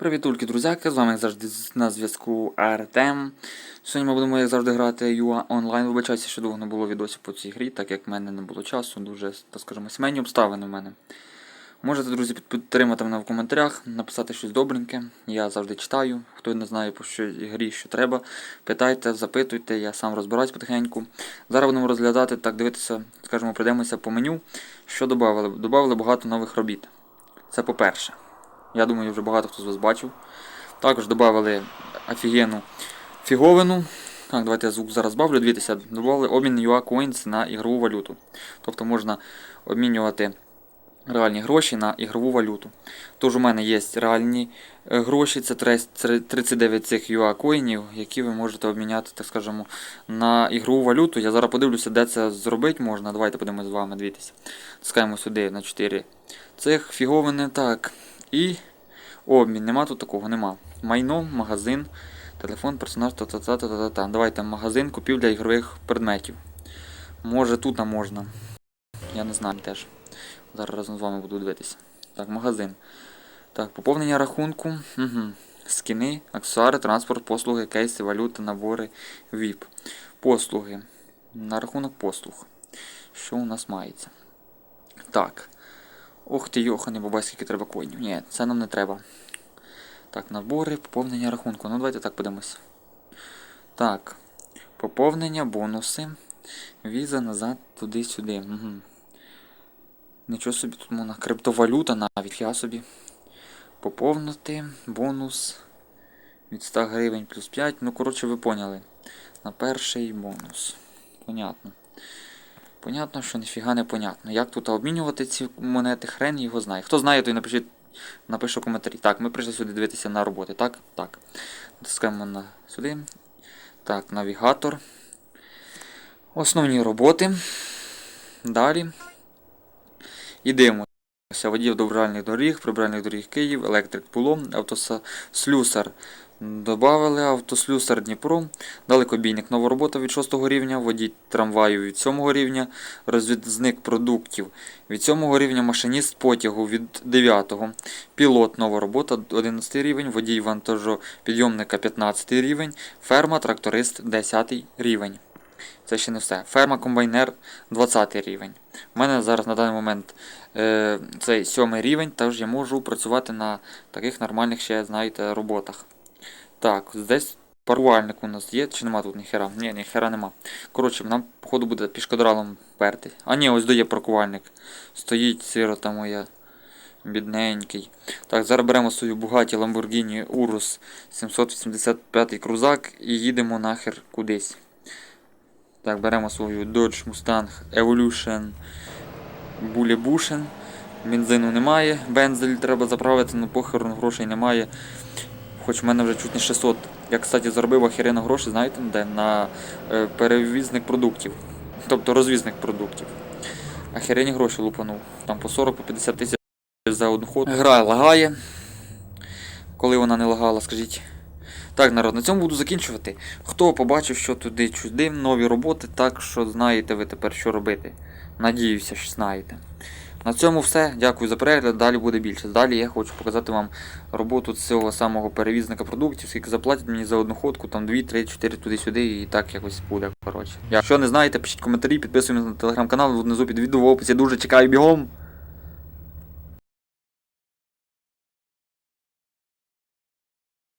Привітульки, друзяки, з вами як завжди на зв'язку Артем. Сьогодні ми будемо, як завжди, грати UA онлайн. Вибачайте, що довго не було відосів по цій грі, так як в мене не було часу, дуже, так скажемо, сімейні обставини в мене. Можете, друзі, підтримати мене в коментарях, написати щось добреньке. Я завжди читаю. Хто не знає, по що грі, що треба, питайте, запитуйте, я сам розбираюсь потихеньку. Зараз будемо розглядати, так дивитися, скажімо, пройдемося по меню. Що додали? Додали багато нових робіт. Це по-перше. Я думаю, вже багато хто з вас бачив. Також додали офігенну фіговину. Так, давайте я звук зараз збавлю. Дивіться, додали обмін UA Coins на ігрову валюту. Тобто можна обмінювати реальні гроші на ігрову валюту. Тож у мене є реальні е, гроші, це 39 цих UA коїнів, які ви можете обміняти, так скажемо, на ігрову валюту. Я зараз подивлюся, де це зробити можна. Давайте подивимось з вами, дивіться. Тискаємо сюди на 4 цих фіговини. Так. І обмін. Нема тут такого, нема. Майно, магазин, телефон, персонаж, та-та-та-та-та-та. Давайте магазин купівля ігрових предметів. Може тут а можна. Я не знаю теж. Зараз разом з вами буду дивитися. Так, магазин. Так, поповнення рахунку. Угу. Скіни, аксесуари, транспорт, послуги, кейси, валюта, набори, VIP. Послуги. На рахунок послуг. Що у нас мається? Так. Ох ти, йоханий бабай, скільки треба коїнів. Ні, це нам не треба. Так, набори, поповнення рахунку. Ну, давайте так подивимось. Так. Поповнення, бонуси. Віза назад, туди-сюди. Угу. Нічого собі тут можна. Криптовалюта навіть, я собі. Поповнити, бонус. Від 100 гривень плюс 5. Ну, коротше, ви поняли. На перший бонус. Понятно. Понятно, що ніфіга не понятно. Як тут обмінювати ці монети, хрен його знає. Хто знає, той напишіть, напише в коментарі. Так, ми прийшли сюди дивитися на роботи. Так? Так. Натискаємо на сюди. Так, навігатор. Основні роботи. Далі. І дивимося. Водіїв добральних доріг, прибральних доріг Київ, електрик Пуло, автослюсар. Добавили автослюсар Дніпро, далекобійник нова робота від 6 рівня, водій трамваю від 7 рівня, розвідник продуктів від 7 рівня, машиніст потягу від 9, пілот. Нова робота. 11 рівень, водій вантажопідйомника. 15 рівень, ферма. Тракторист. 10 рівень. Це ще не все. Ферма. Комбайнер. 20 рівень. У мене зараз на даний момент е, цей 7 рівень, тож я можу працювати на таких нормальних ще, знаєте, роботах. Так, десь парувальник у нас є, чи нема тут ніхера? Ні, ніхера нема. Коротше, нам, походу, буде пішкодралом перти. А ні, ось дає паркувальник. Стоїть сирота моя. Бідненький. Так, зараз беремо свою Bugatti Lamborghini Urus 785 крузак і їдемо нахер кудись. Так, беремо свою Dodge Mustang Evolution Bullybushen. Бензину немає, бензель треба заправити, ну похерон грошей немає. Хоч в мене вже чуть не 600. Я, кстати, заробив охеренно гроші, знаєте, де? На е, перевізник продуктів. Тобто розвізник продуктів. Охерені гроші лупанув. Там по 40-50 по 50 тисяч за одну ходу. Гра лагає. Коли вона не лагала, скажіть. Так, народ, на цьому буду закінчувати. Хто побачив, що туди чуди, нові роботи, так що знаєте ви тепер, що робити. Надіюся, що знаєте. На цьому все. Дякую за перегляд. Далі буде більше. Далі я хочу показати вам роботу цього самого перевізника продуктів, скільки заплатять мені за одну ходку, там 2, 3, 4 туди-сюди і так якось буде. коротше. Якщо не знаєте, пишіть коментарі, підписуємося на телеграм-канал, внизу під відео в описі дуже чекаю бігом.